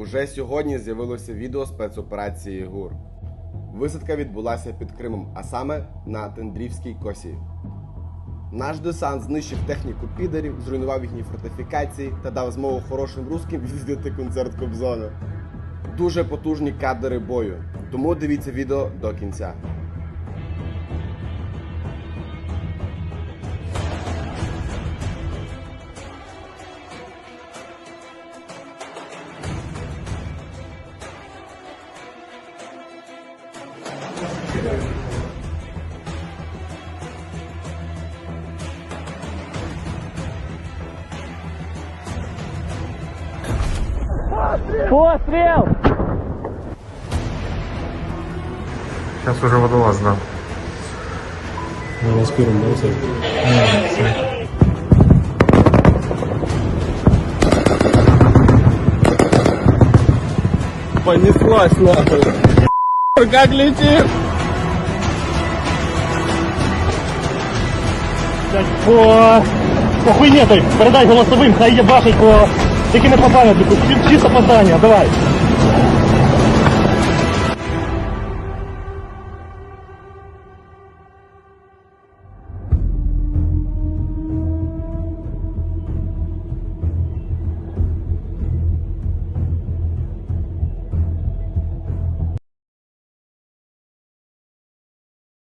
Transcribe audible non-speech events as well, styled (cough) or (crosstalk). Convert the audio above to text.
Уже сьогодні з'явилося відео спецоперації ГУР. Висадка відбулася під Кримом, а саме на Тендрівській косі. Наш десант знищив техніку підерів, зруйнував їхні фортифікації та дав змогу хорошим русським відвідати (laughs) концерт Кобзона. Дуже потужні кадри бою, тому дивіться відео до кінця. Пострел! Сейчас уже водолаз, да. У вас первым, да, Сань? Понеслась нахуй. Как летит? По... По хуйне той, передай голосовым, хай ебашить по... Тільки не чисто по давай.